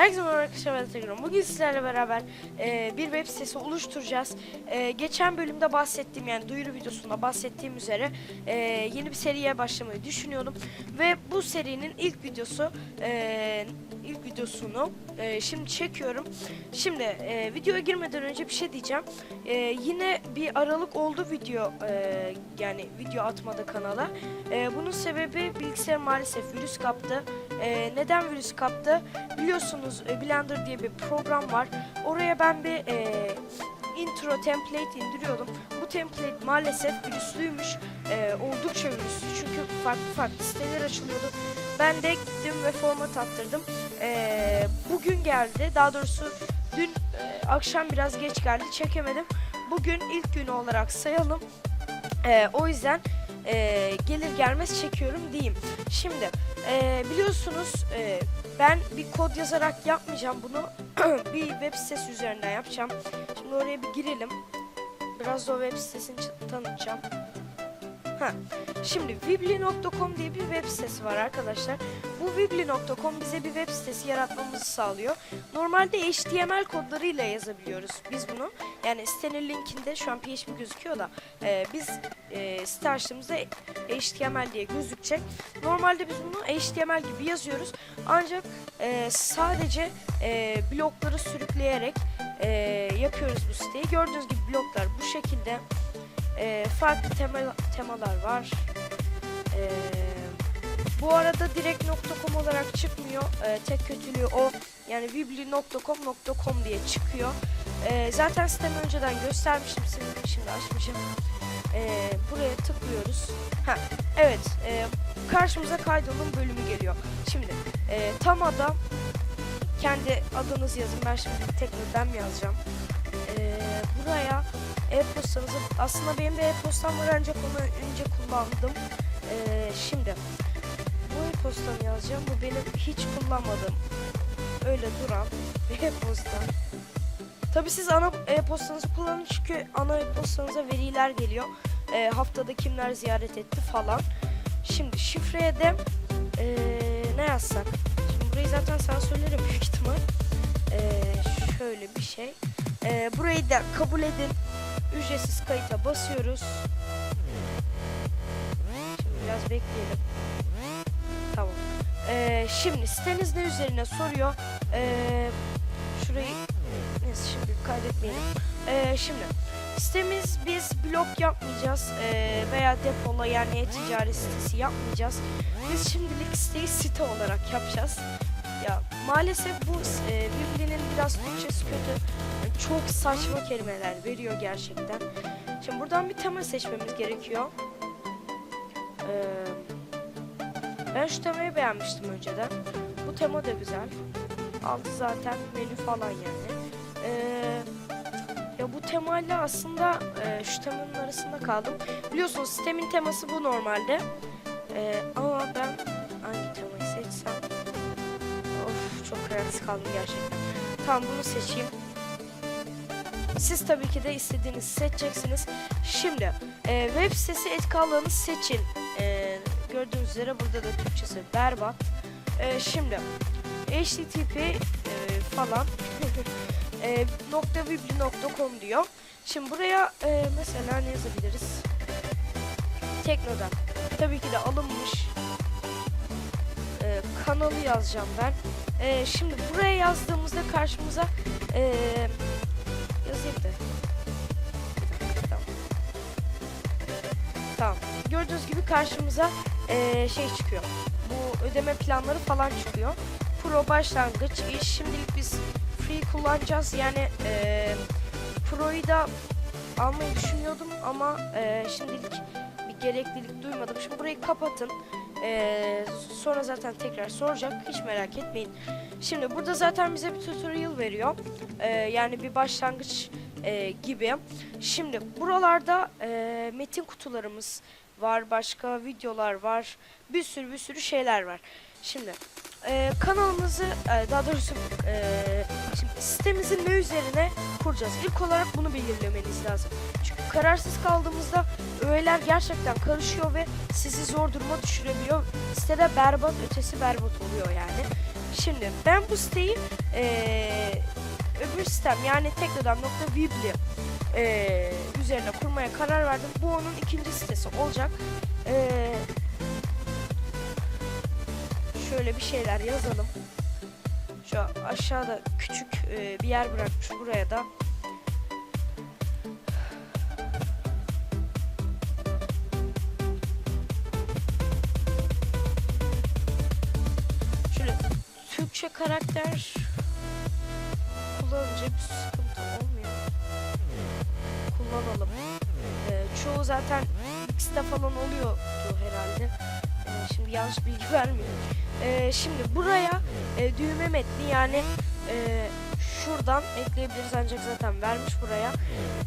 Herkese merhaba arkadaşlar ben Instagram. Bugün sizlerle beraber e, bir web sitesi oluşturacağız. E, geçen bölümde bahsettiğim yani duyuru videosunda bahsettiğim üzere e, yeni bir seriye başlamayı düşünüyordum. Ve bu serinin ilk videosu e, ilk videosunu e, şimdi çekiyorum. Şimdi e, videoya girmeden önce bir şey diyeceğim. E, yine bir aralık oldu video e, yani video atmada kanala. E, bunun sebebi bilgisayar maalesef virüs kaptı. E, neden virüs kaptı? Biliyorsunuz e, Blender diye bir program var. Oraya ben bir e, intro template indiriyordum. Bu template maalesef virüslüymüş. E, oldukça virüslü çünkü farklı farklı siteler açılıyordu. Ben de gittim ve format attırdım. E, bugün geldi. Daha doğrusu dün e, akşam biraz geç geldi. Çekemedim. Bugün ilk günü olarak sayalım. E, o yüzden e, gelir gelmez çekiyorum diyeyim. Şimdi e, biliyorsunuz e, ben bir kod yazarak yapmayacağım bunu. bir web sitesi üzerinden yapacağım. Şimdi oraya bir girelim. Biraz da o web sitesini tanıtacağım. Şimdi Weebly.com diye bir web sitesi var arkadaşlar. Bu Weebly.com bize bir web sitesi yaratmamızı sağlıyor. Normalde HTML kodlarıyla yazabiliyoruz biz bunu. Yani sitenin linkinde şu an PHP gözüküyor da e, biz e, site açtığımızda HTML diye gözükecek. Normalde biz bunu HTML gibi yazıyoruz. Ancak e, sadece e, blokları sürükleyerek e, yapıyoruz bu siteyi. Gördüğünüz gibi bloklar bu şekilde. E, farklı tema, temalar var. E, bu arada direkt.com olarak çıkmıyor. E, tek kötülüğü o. Yani bibli.com.com diye çıkıyor. E, zaten sitemi önceden göstermiştim. Sizin şimdi açmışım. E, buraya tıklıyoruz. Ha, evet. E, karşımıza kaydolun bölümü geliyor. Şimdi e, tam adam kendi adınızı yazın. Ben şimdi tekrar ben mi yazacağım? E, buraya e-postanızı aslında benim bir e-postam var ancak onu önce kullandım. E, şimdi bu e-postamı yazacağım. Bu benim hiç kullanmadığım öyle duran bir e-posta. Tabii siz ana e-postanızı kullanın çünkü ana e-postanıza veriler geliyor. E, haftada kimler ziyaret etti falan. Şimdi şifreye de e, ne yazsak? Şimdi burayı zaten sen söylerim büyük ihtimal. E, şöyle bir şey. E, burayı da kabul edin. Ücretsiz kayıta basıyoruz. Şimdi biraz bekleyelim. Tamam. E, şimdi siteniz ne üzerine soruyor. E, şurayı neyse şimdi kaydetmeyelim. E, şimdi Sitemiz biz blog yapmayacağız eee, veya depola yani e-ticaret sitesi yapmayacağız. Biz şimdilik siteyi site olarak yapacağız. Ya maalesef bu eee birbirinin biraz Türkçesi kötü. Yani çok saçma kelimeler veriyor gerçekten. Şimdi buradan bir tema seçmemiz gerekiyor. Eee, ben şu temayı beğenmiştim önceden. Bu tema da güzel. Altı zaten menü falan yani. Eee ya bu temayla aslında e, şu temanın arasında kaldım. Biliyorsunuz sistemin teması bu normalde. E, ama ben hangi temayı seçsem? Of çok kararsız kaldım gerçekten. Tamam bunu seçeyim. Siz tabii ki de istediğinizi seçeceksiniz. Şimdi e, web sitesi etki seçin. E, gördüğünüz üzere burada da Türkçesi berbat. E, şimdi http e, falan e, .bibli.com diyor. Şimdi buraya e, mesela ne yazabiliriz? Tekno'dan. Tabii ki de alınmış. E, kanalı yazacağım ben. E, şimdi buraya yazdığımızda karşımıza e, yazayım da. Tamam. Tamam. Gördüğünüz gibi karşımıza e, şey çıkıyor. Bu ödeme planları falan çıkıyor. Pro başlangıç iş. Şimdilik biz free kullanacağız. Yani e, Pro'yu da almayı düşünüyordum ama e, şimdilik bir gereklilik duymadım. Şimdi burayı kapatın. E, sonra zaten tekrar soracak. Hiç merak etmeyin. Şimdi burada zaten bize bir tutorial veriyor. E, yani bir başlangıç e, gibi. Şimdi buralarda e, metin kutularımız var. Başka videolar var. Bir sürü bir sürü şeyler var. Şimdi e, kanalımızı e, daha doğrusu e, şimdi sitemizi ne üzerine kuracağız? İlk olarak bunu belirlemeniz lazım. Çünkü kararsız kaldığımızda öğeler gerçekten karışıyor ve sizi zor duruma düşürebiliyor. Sitede berbat ötesi berbat oluyor yani. Şimdi ben bu siteyi eee öbür sistem yani teknodam.weebly eee üzerine kurmaya karar verdim. Bu onun ikinci sitesi olacak. Eee şöyle bir şeyler yazalım. Şu aşağıda küçük eee, bir yer bırakmış buraya da. Şöyle Türkçe karakter kullanınca bir sıkıntı olmuyor. Kullanalım. Ee, çoğu zaten X'te falan oluyordu herhalde. Şimdi yanlış bilgi vermiyorum. Ee, şimdi buraya e, düğme metni yani e, şuradan ekleyebiliriz ancak zaten vermiş buraya.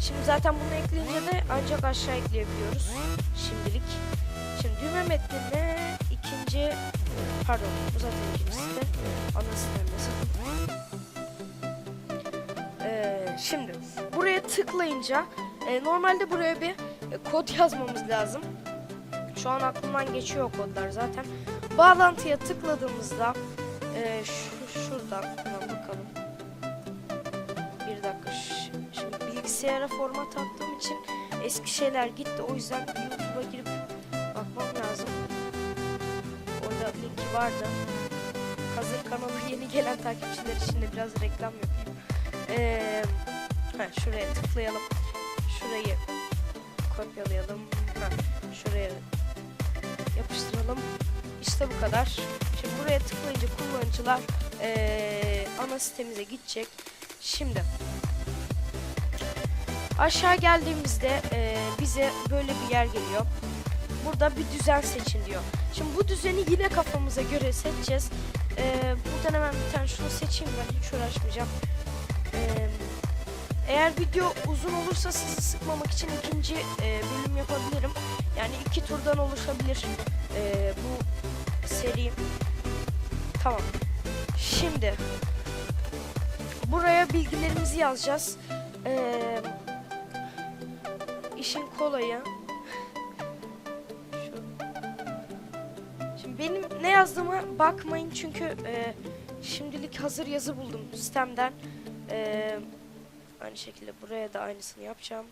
Şimdi zaten bunu ekleyince de ancak aşağı ekleyebiliyoruz şimdilik. Şimdi düğme metnine ikinci pardon bu zaten ikinci site ana sitemde ee, şimdi buraya tıklayınca e, normalde buraya bir e, kod yazmamız lazım. Şu an aklımdan geçiyor kodlar zaten. Bağlantıya tıkladığımızda e, şu, şuradan bakalım. Bir dakika. Şimdi bilgisayara format attığım için eski şeyler gitti. O yüzden YouTube'a girip bakmam lazım. Orada linki vardı. Hazır kanalı yeni gelen takipçiler için de biraz reklam yapayım. Ee, şuraya tıklayalım. Şurayı kopyalayalım. Ha, şuraya yapıştıralım. İşte bu kadar. Şimdi buraya tıklayınca kullanıcılar ee, ana sitemize gidecek. Şimdi aşağı geldiğimizde ee, bize böyle bir yer geliyor. Burada bir düzen seçin diyor. Şimdi bu düzeni yine kafamıza göre seçeceğiz. Ee, buradan hemen bir tane şunu seçeyim ben hiç uğraşmayacağım. Ee, eğer video uzun olursa sizi sıkmamak için ikinci e, bölüm yapabilirim. Yani iki turdan oluşabilir e, bu seri. Tamam. Şimdi buraya bilgilerimizi yazacağız. Ee, işin kolayı. Şu. Şimdi benim ne yazdığıma bakmayın çünkü e, şimdilik hazır yazı buldum sistemden. E, aynı şekilde buraya da aynısını yapacağım.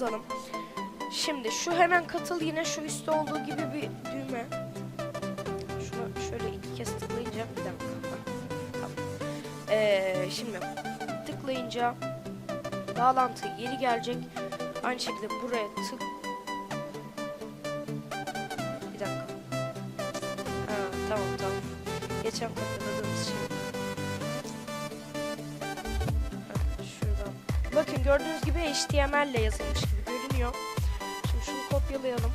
Yazalım. Şimdi şu hemen katıl yine şu üstte olduğu gibi bir düğme. Şuna şöyle iki kez tıklayınca bir dakika. Ee, şimdi tıklayınca bağlantı geri gelecek. Aynı şekilde buraya tık. Bir dakika. Ha, tamam tamam. Geçen kopyaladığımız şey. Gördüğünüz gibi HTML ile yazılmış gibi görünüyor. Şimdi şunu kopyalayalım.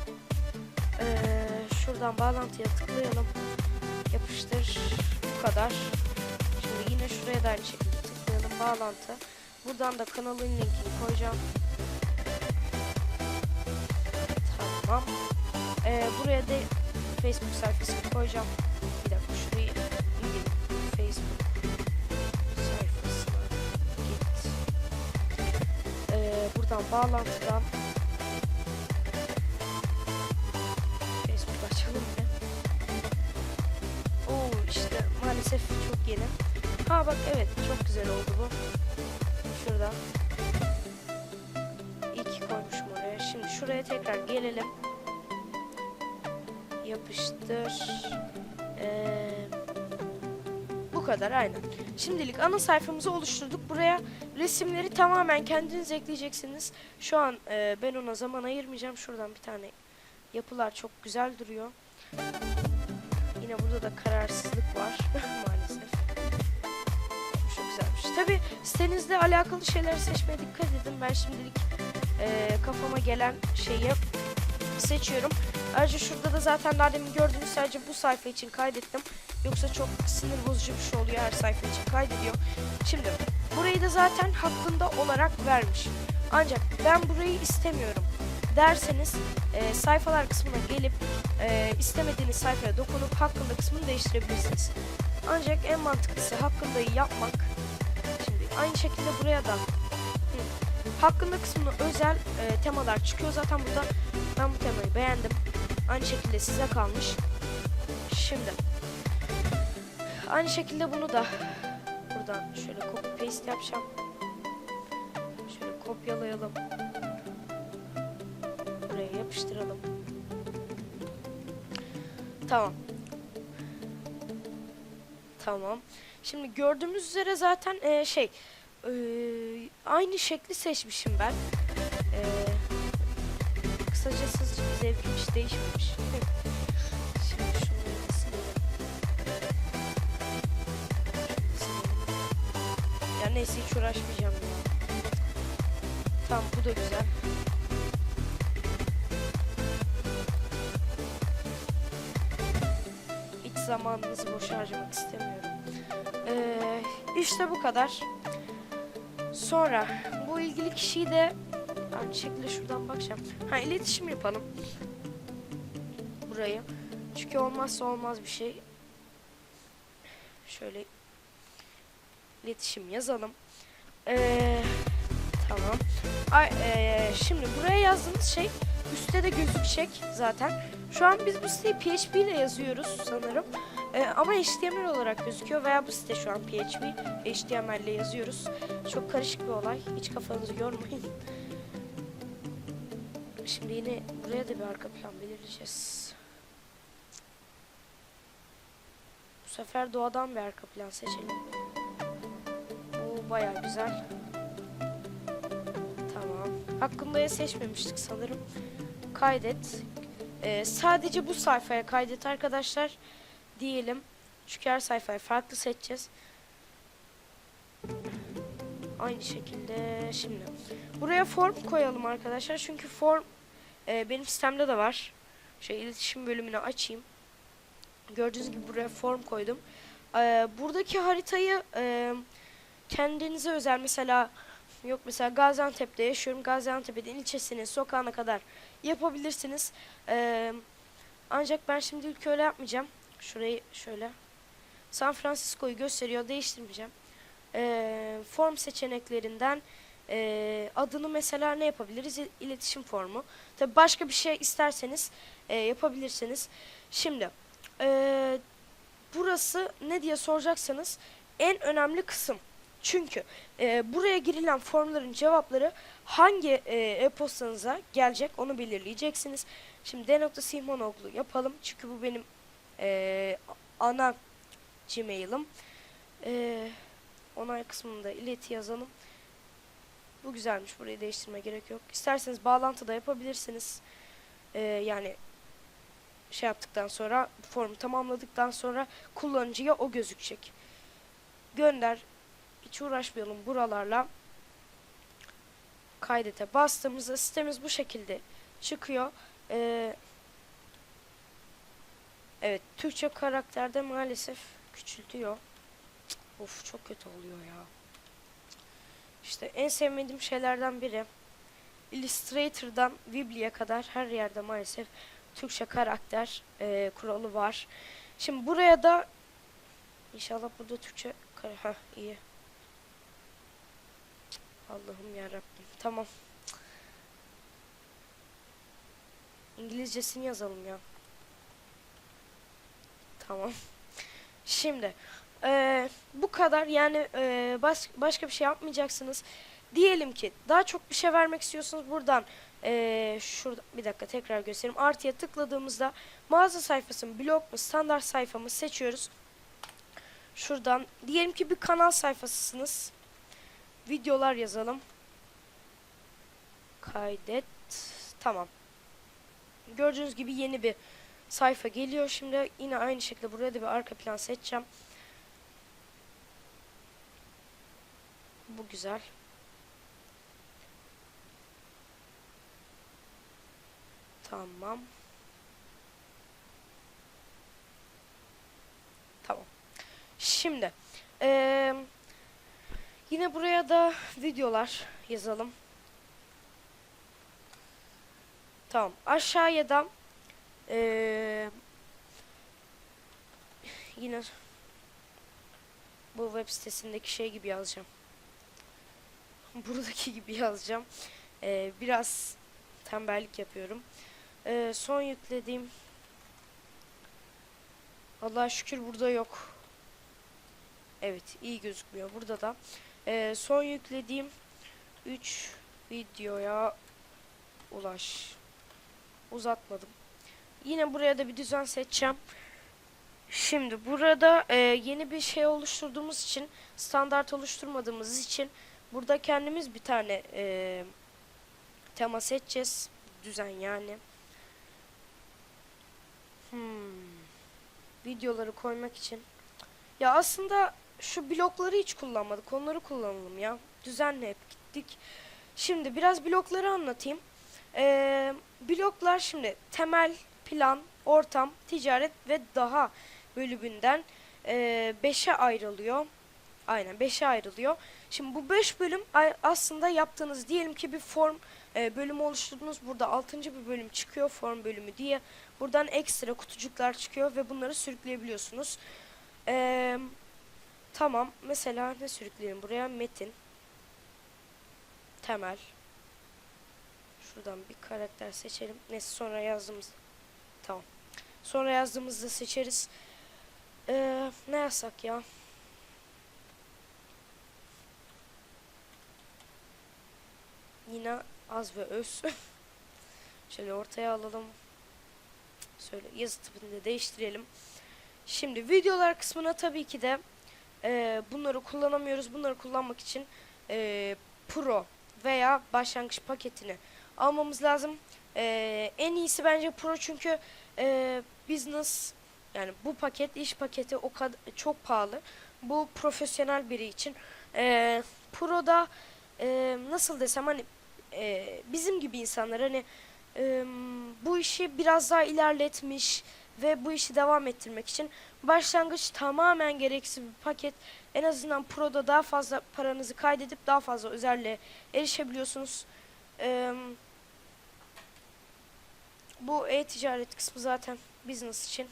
Ee, şuradan bağlantıya tıklayalım. Yapıştır. Bu kadar. Şimdi yine şuraya da aynı şekilde tıklayalım. Bağlantı. Buradan da kanalın linkini koyacağım. Tamam. Ee, buraya da Facebook sayfasını koyacağım. Buradan bağlantıdan Facebook açalım bir. Oo işte maalesef çok yeni. Ha bak evet çok güzel oldu bu. Şurada. İyi ki koymuşum oraya. Şimdi şuraya tekrar gelelim. Yapıştır. Ee, kadar aynen. Şimdilik ana sayfamızı oluşturduk. Buraya resimleri tamamen kendiniz ekleyeceksiniz. Şu an e, ben ona zaman ayırmayacağım. Şuradan bir tane yapılar çok güzel duruyor. Yine burada da kararsızlık var maalesef. Çok güzelmiş. Tabi sitenizle alakalı şeyler seçmeye dikkat edin. Ben şimdilik e, kafama gelen şeyi seçiyorum. Ayrıca şurada da zaten daha demin gördüğünüz sadece bu sayfa için kaydettim. Yoksa çok sinir bozucu bir şey oluyor her sayfa için kaydediyor. Şimdi burayı da zaten hakkında olarak vermiş. Ancak ben burayı istemiyorum derseniz e, sayfalar kısmına gelip e, istemediğiniz sayfaya dokunup hakkında kısmını değiştirebilirsiniz. Ancak en mantıklısı hakkındayı yapmak. Şimdi aynı şekilde buraya da hı, hakkında kısmına özel e, temalar çıkıyor zaten burada. Ben bu temayı beğendim. Aynı şekilde size kalmış. Şimdi aynı şekilde bunu da buradan şöyle copy paste yapacağım. Şöyle kopyalayalım. Buraya yapıştıralım. Tamam. Tamam. Şimdi gördüğümüz üzere zaten e, şey e, aynı şekli seçmişim ben. E, kısacası zevkim hiç değişmemiş. Neyse hiç uğraşmayacağım ya. Tamam bu da güzel. Hiç zamanınızı boş harcamak istemiyorum. Ee, işte bu kadar. Sonra bu ilgili kişiyi de aynı şekilde şuradan bakacağım. Ha iletişim yapalım. Burayı. Çünkü olmazsa olmaz bir şey. Şöyle iletişim yazalım. Ee, tamam. Ay, ee, şimdi buraya yazdığımız şey üstte de gözükecek zaten. Şu an biz bu siteyi PHP ile yazıyoruz sanırım. Ee, ama HTML olarak gözüküyor veya bu site şu an PHP, HTML ile yazıyoruz. Çok karışık bir olay. Hiç kafanızı yormayın. Şimdi yine buraya da bir arka plan belirleyeceğiz. Bu sefer doğadan bir arka plan seçelim. Bu bayağı güzel. Tamam. Hakkında'ya seçmemiştik sanırım. Kaydet. Ee, sadece bu sayfaya kaydet arkadaşlar. Diyelim. Çünkü her sayfayı farklı seçeceğiz. Aynı şekilde şimdi. Buraya form koyalım arkadaşlar. Çünkü form e, benim sistemde de var. Şey iletişim bölümünü açayım. Gördüğünüz gibi buraya form koydum. Ee, buradaki haritayı e, kendinize özel mesela yok mesela Gaziantep'te yaşıyorum. Gaziantep'in ilçesinin sokağına kadar yapabilirsiniz. Ee, ancak ben şimdilik öyle yapmayacağım. Şurayı şöyle. San Francisco'yu gösteriyor. Değiştirmeyeceğim. Ee, form seçeneklerinden e, adını mesela ne yapabiliriz? İletişim formu. Tabi başka bir şey isterseniz e, yapabilirsiniz. Şimdi e, burası ne diye soracaksanız en önemli kısım. Çünkü e, buraya girilen formların cevapları hangi e, e-postanıza gelecek onu belirleyeceksiniz. Şimdi d.simonoğlu yapalım. Çünkü bu benim e, ana Gmail'im. E, onay kısmında ileti yazalım. Bu güzelmiş. Burayı değiştirme gerek yok. İsterseniz bağlantıda yapabilirsiniz. E, yani şey yaptıktan sonra formu tamamladıktan sonra kullanıcıya o gözükecek. Gönder. Hiç uğraşmayalım buralarla. Kaydete bastığımızda sitemiz bu şekilde çıkıyor. Ee, evet Türkçe karakterde maalesef küçültüyor. Of çok kötü oluyor ya. İşte en sevmediğim şeylerden biri. Illustrator'dan Weebly'e kadar her yerde maalesef Türkçe karakter e, kuralı var. Şimdi buraya da inşallah burada Türkçe kar- iyi. Allah'ım ya Rabbim. Tamam. İngilizcesini yazalım ya. Tamam. Şimdi eee, bu kadar yani eee, baş- başka bir şey yapmayacaksınız. Diyelim ki daha çok bir şey vermek istiyorsunuz buradan eee, şurada bir dakika tekrar göstereyim. Artıya tıkladığımızda mağaza sayfası mı blog mu standart sayfamı seçiyoruz. Şuradan diyelim ki bir kanal sayfasısınız. Videolar yazalım. Kaydet. Tamam. Gördüğünüz gibi yeni bir sayfa geliyor. Şimdi yine aynı şekilde buraya da bir arka plan seçeceğim. Bu güzel. Tamam. Tamam. Şimdi eee, yine buraya da videolar yazalım. Tamam. Aşağıya da Ee, yine bu web sitesindeki şey gibi yazacağım. Buradaki gibi yazacağım. Ee, biraz tembellik yapıyorum. Ee, son yüklediğim Allah'a şükür burada yok. Evet iyi gözükmüyor burada da. Ee, son yüklediğim 3 videoya ulaş. Uzatmadım. Yine buraya da bir düzen seçeceğim. Şimdi burada e, yeni bir şey oluşturduğumuz için standart oluşturmadığımız için burada kendimiz bir tane e, tema seçeceğiz. Düzen yani. Hmm. Videoları koymak için. Ya aslında şu blokları hiç kullanmadık. Onları kullanalım ya. Düzenle hep gittik. Şimdi biraz blokları anlatayım. Ee, bloklar şimdi temel, plan, ortam, ticaret ve daha bölümünden 5'e ayrılıyor. Aynen 5'e ayrılıyor. Şimdi bu 5 bölüm aslında yaptığınız diyelim ki bir form e, bölümü oluşturdunuz. Burada 6. bir bölüm çıkıyor form bölümü diye. Buradan ekstra kutucuklar çıkıyor ve bunları sürükleyebiliyorsunuz. Eee Tamam. Mesela ne sürükleyelim buraya? Metin. Temel. Şuradan bir karakter seçelim. Neyse sonra yazdığımız. Tamam. Sonra yazdığımızda seçeriz. Ee, ne yazsak ya? Yine az ve öz. Şöyle ortaya alalım. Şöyle yazı tipini de değiştirelim. Şimdi videolar kısmına tabii ki de e, bunları kullanamıyoruz. Bunları kullanmak için e, Pro veya başlangıç paketini almamız lazım. E, en iyisi bence Pro çünkü e, business yani bu paket iş paketi o kadar çok pahalı. Bu profesyonel biri için. E, Pro'da e, nasıl desem hani e, bizim gibi insanlar hani e, bu işi biraz daha ilerletmiş ve bu işi devam ettirmek için başlangıç tamamen gereksiz bir paket. En azından Pro'da daha fazla paranızı kaydedip daha fazla özelliğe erişebiliyorsunuz. Ee, bu e-ticaret kısmı zaten business için.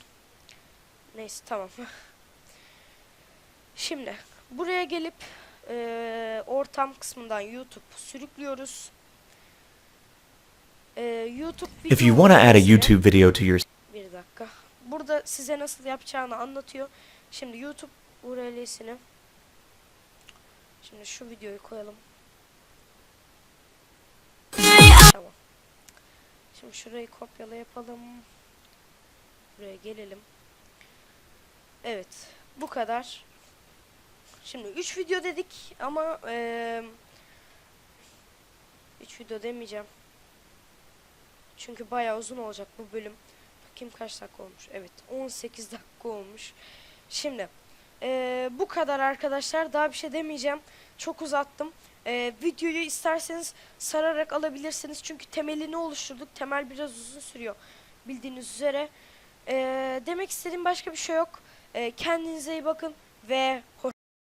Neyse tamam. Şimdi buraya gelip e, ortam kısmından YouTube sürüklüyoruz. E, YouTube If you want to add a YouTube video to your bir dakika. Burada size nasıl yapacağını anlatıyor. Şimdi YouTube URL'sini Şimdi şu videoyu koyalım. Tamam. Şimdi şurayı kopyala yapalım. Buraya gelelim. Evet. Bu kadar. Şimdi 3 video dedik ama eee 3 video demeyeceğim. Çünkü bayağı uzun olacak bu bölüm. Bakayım kaç dakika olmuş. Evet 18 dakika olmuş. Şimdi eee, bu kadar arkadaşlar. Daha bir şey demeyeceğim. Çok uzattım. Eee, videoyu isterseniz sararak alabilirsiniz. Çünkü temelini oluşturduk. Temel biraz uzun sürüyor. Bildiğiniz üzere. Eee, demek istediğim başka bir şey yok. Eee, kendinize iyi bakın ve hoşçakalın.